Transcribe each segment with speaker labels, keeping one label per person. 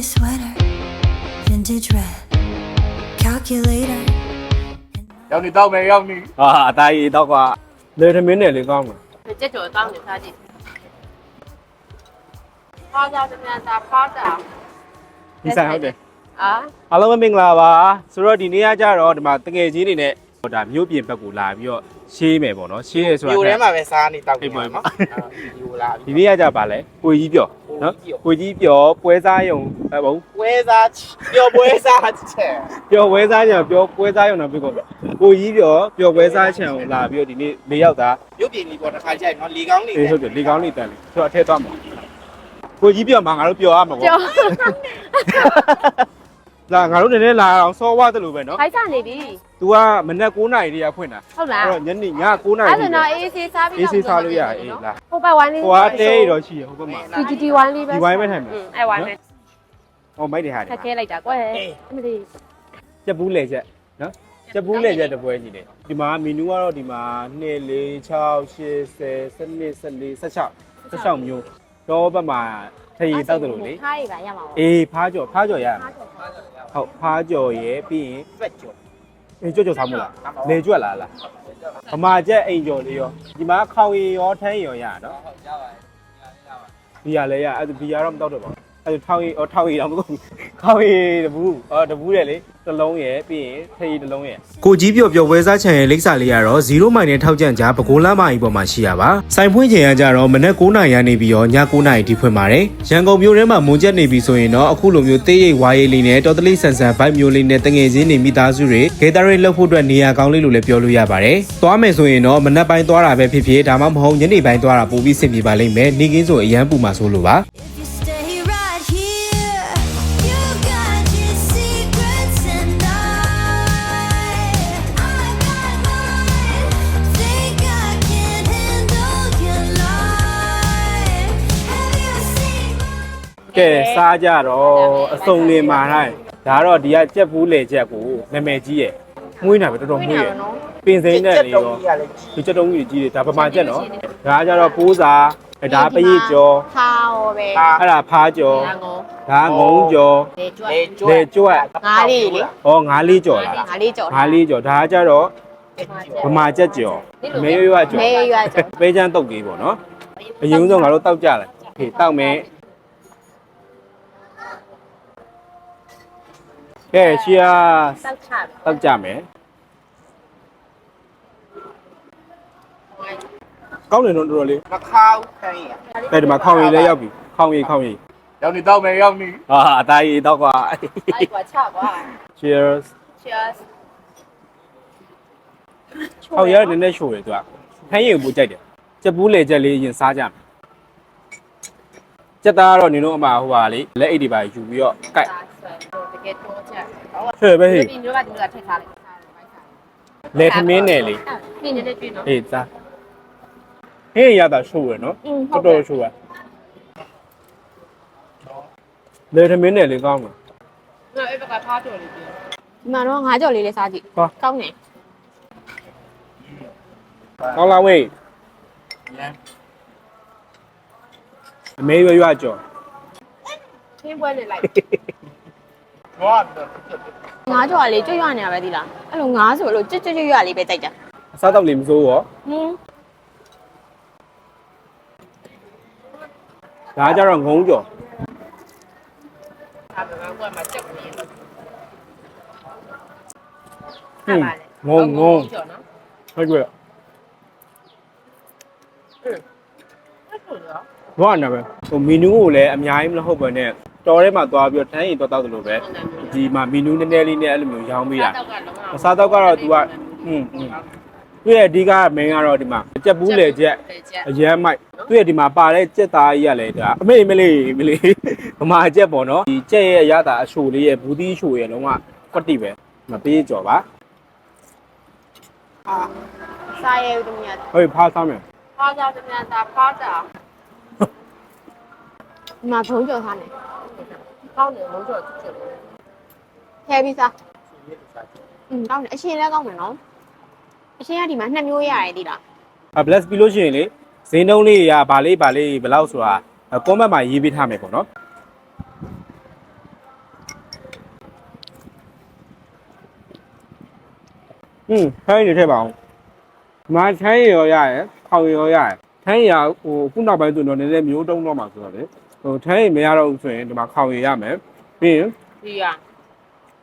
Speaker 1: your sweater, vintage red, calculator.
Speaker 2: ရောက်နေတော့မယ်ရောက်နေ
Speaker 3: ဟာအသားကြီးတော့ကွာလေထမင်းနဲ့လေကောင်းမှာ
Speaker 4: ကြက်ကြော်တောင်းနေစားကြည့်ဖားကြတဲ့များသာဖားတာ
Speaker 3: ဒီဆိုင်ဟုတ်တယ်
Speaker 4: အာ
Speaker 3: အားလုံးပဲမင်္ဂလာပါဆိုတော့ဒီနေ့ကကြတော့ဒီမှာတငယ်ချင်းတွေနဲ့ဟိုဒါမြို့ပြင်ဘက်ကိုလာပြီးတော့ရှေးမယ်ပေါ့နော်ရှေးရဆိုတာ
Speaker 2: ယူထဲမှာပဲစားနေတောက်နေ
Speaker 3: အေးပေါ့
Speaker 2: မှာနော်ယူလာ
Speaker 3: ဒီနေ့ကကြပါလဲကိုကြီးပြော် နော်ကိုကြီးပြော်ပွဲစားယုံအဲဘုံ
Speaker 2: ပွဲစားပျော်ပွဲစားချက်
Speaker 3: ပြော်ပွဲစားညပြောပွဲစားယုံတော့ပြီးကိုကိုကြီးပြော်ပြော်ပွဲစားချန်ကိုလာပြီးတော့ဒီနေ့၄ယောက်သား
Speaker 2: ရုပ်ပြင်ကြီးပေါ်တစ်ခါကြိုက်နော်လေကောင်းနေ
Speaker 3: အေးဟုတ်တယ်လေကောင်းလေးတန်လေးဆိုတော့အထက်သွားမှာကိုကြီးပြော်မှာငါတို့ပြော်ရမှာပေါ့
Speaker 4: ကြော်
Speaker 3: လာငါတို့နည်းနည်းလာအောင်စောဝတယ်လို့ပဲနော်
Speaker 4: ခိုက်စားနေပြီ
Speaker 3: तू ကမနက်9နာရီတည်းကဖွင့်တာ
Speaker 4: ဟုတ်လား
Speaker 3: အဲ့တော့ညနေည9နာရီ
Speaker 4: အဲ့ဒါတော့အေးဆေးစားပြီး
Speaker 3: အေးဆေးစားလို့ရအေးလား
Speaker 4: ဟိုဘက်ဝိုင်းလေး
Speaker 3: ဟိုကတဲရတော့ရှိရဟိုဘက်မှာ
Speaker 4: ဒီဒီဝိုင်းလေးပဲ
Speaker 3: ဒီဝိုင်းပဲထိုင်မယ်
Speaker 4: အဲ့ဝိုင်းပဲ
Speaker 3: ဟောမိုက်တယ်ဟာ
Speaker 4: ခက်ခဲလိုက်တာကွယ်အမလေး
Speaker 3: ချက်ဘူးလေချက်နော်ချက်ဘူးလေချက်တပွဲကြီးတယ်ဒီမှာမီနူကတော့ဒီမှာ2 4 6 8 10 12 14 16 16မျိုးတော့ဘက်မှာ ထရီတောက်တယ်လို့လေ
Speaker 4: ထားရပါရမှာပေါ့
Speaker 3: အေးဖားကြော်ဖားကြော်ရဟုတ်ဖားကြော်ရယ်ပြီးရင်
Speaker 2: တွက်ကြော်
Speaker 3: အေးကြွကြွစားမို့လားလေကြွက်လားလားဗမာချက်အိမ်ကြော်လေးရောဒီမှာခေါင်ရီရောထန်းရီရောရနော်ဘီယာလည်းရအဲ့ဒါဘီယာတော့မတောက်တော့ပါဘူး အဲ့ဒါထောင်ရီအော်ထောင်ရီတော့မဟုတ်ဘူးခေါင်ရီတဘူးအော်တဘူးတယ်လေတစ်လုံးရယ်ပြီးရင်ထရီတစ်လုံးရယ်ကိုကြီးပြော်ပြော်ဝဲစားချန်ရဲ့လိပ်စာလေးကတော့0မိုင်နဲ့ထောက်ကြံကြားပကိုးလမ်းမကြီးပေါ်မှာရှိရပါစိုင်ဖွင့်ချိန်ကကြတော့မနက်9နာရီကနေပြီးတော့ည9နာရီထိဖွင့်ပါတယ်ရန်ကုန်မြို့ထဲမှာမွန်ကျက်နေပြီဆိုရင်တော့အခုလိုမျိုးတေးရိပ်ဝါးရိပ်လေးနဲ့တော်တလေးဆန်ဆန်ဘိုက်မျိုးလေးနဲ့တငယ်ချင်းနေမိသားစုတွေဂေတာရိတ်လှုပ်ဖို့အတွက်နေရာကောင်းလေးလို့လည်းပြောလို့ရပါတယ်သွားမယ်ဆိုရင်တော့မနက်ပိုင်းသွားတာပဲဖြစ်ဖြစ်ဒါမှမဟုတ်ညနေပိုင်းသွားတာပိုပြီးဆင်ပြေပါလိမ့်မယ်နေကင်းဆိုအရန်ပူမှာဆိုလို့ပါ ကဲစားကြတော့အစုံလေးမာတိုင်းဒါကတော့ဒီကကြက်ဘူးလေချက်ကိုနာမည်ကြီးရယ်မွေးနာပဲတော်တော်မွေးရယ်ပင်စိမ့်နဲ့လေရော
Speaker 2: ကြီးရလေ
Speaker 3: ဒီချက်တုံးကြီးကြီးတယ်ဒါပမာချက်နော်ဒါကကြတော့ပိုးစာအဲဒါပရိတ်ကျော်
Speaker 4: ထားရောပဲ
Speaker 3: အဲ့ဒါဖားကျော်
Speaker 4: ငုံ
Speaker 3: ဒါငုံကျော်
Speaker 4: လေကျွတ်
Speaker 2: လေကျွ
Speaker 3: လေ
Speaker 2: တ်
Speaker 3: ကျွတ်
Speaker 4: ငါးလေးလေ
Speaker 3: ဟောငါးလေးကျော်လား
Speaker 4: ငါးလေးကြော်
Speaker 3: ငါးလေးကျော်ဒါကကြတော့ပမာချက်ကျော်မဲရွရွကျော်
Speaker 4: မဲရွရွကျော်
Speaker 3: ပဲချမ်းတုတ်ကြီးပေါ့နော်အရင်ဆုံးငါတို့တောက်ကြလိုက်ဟေးတောက်မယ် ကဲရှီယာ
Speaker 4: စောက်ချ
Speaker 3: တောက်ကြမယ်ကောင်းတယ်နော်တော်တော်လေး
Speaker 2: မခောက်ခိုင်းရ
Speaker 3: အဲ့ဒီမှာခေါင်ရည်လည်းရောက်ပြီခေါင်ရည်ခေါင်ရည်
Speaker 2: ရောက်နေတော့မယ်ရောက်နေ
Speaker 3: ဟာအသားရည်တော့ကွာ
Speaker 4: အဲ့ကွာချကွာ
Speaker 3: cheers
Speaker 4: cheers
Speaker 3: ဟောက်ရနည်းနည်းရှိုးတယ်သူကဖမ်းရည်ကိုပူကြိုက်တယ်ချက်ဘူးလေချက်လေးရင်စားကြမယ်ချက်သားကတော့နင်တို့အမဟိုပါလေလက်အိတ်တွေပါယူပြီးတော့ကိုက်
Speaker 4: တ ကယ်တော့ချက်
Speaker 3: ဆွဲပဲဟေး
Speaker 4: ဒီမျိုးကဒီမျိုးကထည့်ထားလိုက်
Speaker 3: လေထမင်းနဲ့လေ
Speaker 4: ဒီနေ့လေးတွေ့နော်
Speaker 3: အေးစားဟေးရတာရှိုးရနော်
Speaker 4: อืมဟု
Speaker 3: တော်
Speaker 4: တ်
Speaker 3: တော်ရှိုးရလေထမင်းနဲ့လေကောင်းတယ်
Speaker 4: တယ်အဲ့ဘက်ကထားကြော်လေးပြောဒီမှာတော့ငါးကြော်လေးလေးစားကြည့်
Speaker 3: ဟော
Speaker 4: ကောင်းတယ်
Speaker 3: ကောင်းလားဝေး
Speaker 2: ရန်
Speaker 3: အမေရွရွကြော်
Speaker 4: ခင်းပွဲနေလိုက်
Speaker 2: ဘောတ်
Speaker 4: ငါးကြော်လေးကြွရွနေရပဲဒီလားအဲ့လိုငါးဆိုလို့ကြွကြွကြွရွလေးပဲတိုက်တာ
Speaker 3: အစားတော့လေးမစိုးရော
Speaker 4: ဟင်း
Speaker 3: ဒါကကြတော့ငုံကြော်
Speaker 4: ဒါပေမဲ့ကွာမှာချက်ကိုရေးလို့
Speaker 3: ဟင်းငုံငုံ
Speaker 4: ကြော်နော်
Speaker 3: ဟုတ်ကဲ့
Speaker 4: အဲ့ဆိုတော့
Speaker 3: ဘောနာပဲဟိုမီနူးကိုလည်းအများကြီးမဟုတ်ပဲနဲ့ တော်ထဲမှာသွားပြီးတော့ထမ်းရင်တော့တောက်တယ်လို့ပဲဒီမှာမီနူးနည်းနည်းလေးနဲ့အဲ့လိုမျိုးရောင်းပေးတာ
Speaker 4: တော့ကလုံးဝ
Speaker 3: အစားတော့ကတော့ तू ကอืมอืมသူ့ရဲ့အဓိကမင်းကတော့ဒီမှာကြက်ဘူးလေကြက်အရန်မိုက်သူ့ရဲ့ဒီမှာပါတဲ့ကြက်သားကြီးကလည်းဒါအမေမလေးမလေးဗမာကြက်ပေါ့နော်ဒီကြက်ရဲ့အရသာအချိုလေးရဲ့ဘူးသီးအချိုရဲ့လုံးဝကွက်တိပဲမပေးကြော်ပါ
Speaker 4: စားရဲဦးတမီး
Speaker 3: ဟုတ်ပြီဖားစားမယ်
Speaker 4: ဖားကြတမီးသာဖားတာဒီမှာဘုံကြော်စားနေ ကောင်းတယ်မိုးကြော်ချစ်ချစ်လေးခဲပြီးသားอืมကောင်းတယ်အရှင်လည်းကောင်းတယ်နော်အရှင်ကဒီမှာနှစ်မျိုးရရတယ်ဒီလား
Speaker 3: အ bless ပြီးလို့ရှိရင်လေဈေးနှုန်းလေးကဘာလေးဘာလေးဘယ်လောက်ဆိုတာ comment မှာရေးပေးထားမယ်ပေါ့နော်อืมထိုင်းနေထည့်ပါအောင်မာထိုင်းရောရရယ်ခေါင်ရောရရယ်ထိုင်းရဟိုအခုနောက်ပိုင်းဆိုတော့နည်းနည်းမျိုးတုံးတော့မှာဆိုတော့လေ ဟိုထိုင်းရမရတော့ဘူးဆိုရင်ဒီမှာခေါင်ရရမယ်ပြီးရင်
Speaker 4: ဒီရ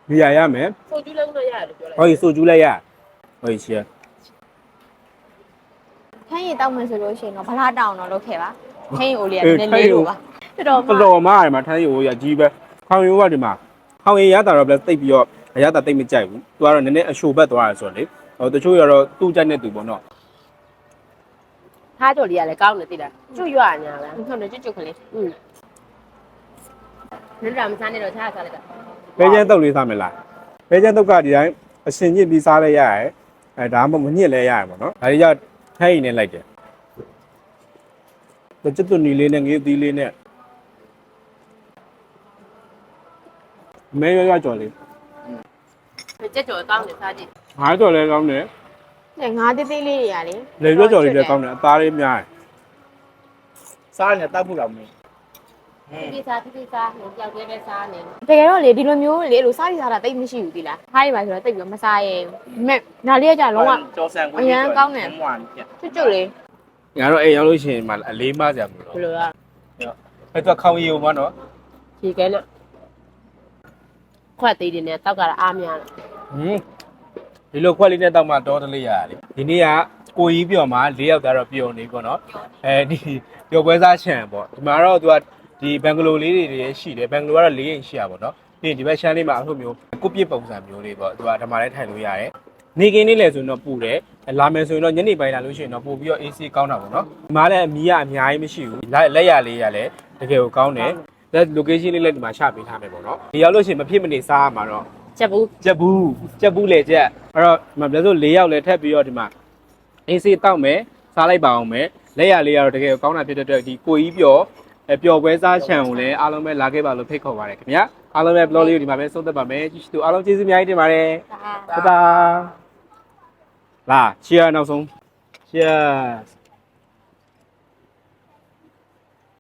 Speaker 3: ဘီယာရမယ်
Speaker 4: ဆိုကျူးလုံးတော့ရတယ်လို့ပြောလိုက်
Speaker 3: ဟောဒီဆိုကျူးလိုက်ရဟောဒီချီ
Speaker 4: ထန်းရည်တောက်မယ်ဆိုလို့ရှိရင်တော့ဗလားတောင်းတော့လုပ်ခဲ့ပါထန်းရည်အိုလေးကနည်းနည်းလို့ပါတော်
Speaker 3: ပလော်မရမှာထိုင်းရိုးရကြီးပဲခေါင်ရိုးကဒီမှာခေါင်ရရတာတော့လည်းတိတ်ပြီးတော့အရတာတိတ်မကြိုက်ဘူးသူကတော့နည်းနည်းအရှိုဘက်သွားရဆိုတော့လေဟိုတချို့ရတော့သူ့ကြိုက်တဲ့သူပေါ့နော်
Speaker 5: ထားကြော်လေးကလည်းကောင်းတယ်သိလားကျွတ်ရွရညာလား
Speaker 4: ဟုတ်တယ်ကျွတ်ကျွတ်ကလေး
Speaker 5: อืมနင်တို့မစားနဲ့တော့ထားစားလိုက်တာ
Speaker 3: ဘဲကျန်းတုပ်လေးစားမယ်လားဘဲကျန်းတုပ်ကဒီတိုင်းအရှင်ညစ်ပြီးစားလဲရရဲအဲဒါမှမညစ်လဲရရပေါ့နော်ဒါကြီးကထိုင်းနေလိုက်တယ်တချစ်တူနီလေးနဲ့ငေးသီးလေးနဲ့မဲရရကြော်လေး
Speaker 5: ကြက်ကြော်ကောင်းတယ်စားကြည့်
Speaker 3: ငါးကြော်လေးကောင်းတယ်
Speaker 4: တဲ့ငါးသေးသေးလေးတွေရလေ
Speaker 3: လေရွက်ကြော်လေးလည်းကောင်းတယ်အသားလေးများတယ်
Speaker 2: စားနေတောက်ဖို့တော့မင်းဟင်း
Speaker 5: ဒီစားဒီစားဟိုကြောက်သေးပဲစားနေ
Speaker 4: တကယ်တော့လေဒီလိုမျိုးလေလို့စားပြီးစားတာတိတ်မရှိဘူးဒီလားထားရပါဆိုတော့တိတ်ပြီးမစားရဲဘူးမဲ့ဒါလေးကကြာလုံးဝ
Speaker 2: ကြောဆန်ကို
Speaker 4: အရန်ကောင်းတယ်
Speaker 2: ဝမ်းပြ
Speaker 4: ကျွတ်ကျွတ်လေး
Speaker 3: ငါတော့အိမ်ရောက်လို့ရှိရင်မှအလေးမစရာမလိုတော့
Speaker 5: ဘယ်လိုလဲ
Speaker 3: အဲ့တော့ခေါင်းရည်ဦးမနော်
Speaker 5: ခြေကဲနဲ့ခွက်သေးတယ်နဲ့တောက်ကလည်းအားများတယ်
Speaker 3: ဟင်း ဒီလိုခွက်လေးနဲ့တောက်မှတော်တလေးရရတယ်ဒီနေ့ကကိုကြီးပြော်မှာ၄ယောက်ကတော့ပြော်နေပေါ့နော်အဲဒီပြော်ပွဲစားချန်ပေါ့ဒီမှာတော့သူကဒီဘန်ဂလိုလေးတွေတွေရှိတယ်ဘန်ဂလိုကတော့၄အိမ်ရှိရပါတော့ပြီးရင်ဒီဘက်ရှမ်းလေးမှာအခုမျိုးကုတ်ပြစ်ပုံစံမျိုးလေးပေါ့သူကဓမ္မလေးထိုင်လို့ရတယ်နေကင်းလေးလဲဆိုရင်တော့ပူတယ်လာမယ်ဆိုရင်တော့ညနေပိုင်းလာလို့ရှိရင်တော့ပို့ပြီးတော့ AC ကောင်းတာပေါ့နော်ဒီမှာလည်းအမီးကအများကြီးမရှိဘူးလက်လက်ရလေးရလည်းတကယ်ကိုကောင်းတယ်ဒါ location လေးလည်းဒီမှာချပေးထားမယ်ပေါ့နော်ဒီရောက်လို့ရှိရင်မဖြစ်မနေစားရမှာတော့
Speaker 5: ချက်ဘူး
Speaker 3: ချက်ဘူးချက်ဘူးလေချက်အဲ့တော့ဒီမှာပြဆို၄ရောက်လဲထပ်ပြီးတော့ဒီမှာအင်းစေးတောက်မယ်စားလိုက်ပါအောင်မယ်လက်ရလေးကတော့တကယ်ကောင်းတာဖြစ်တဲ့အတွက်ဒီကိုကြီးပြောအပျော်ပွဲစားချံကိုလည်းအားလုံးပဲလာခဲ့ပါလို့ဖိတ်ခေါ်ပါရခင်ဗျာအားလုံးပဲ blog လေးကိုဒီမှာပဲဆုံးသက်ပါမယ်ကြည့်ရှုအားလုံးကျေးဇူးအများကြီးတင်ပါတယ်တာတာလာ cheers နောက်ဆုံး cheers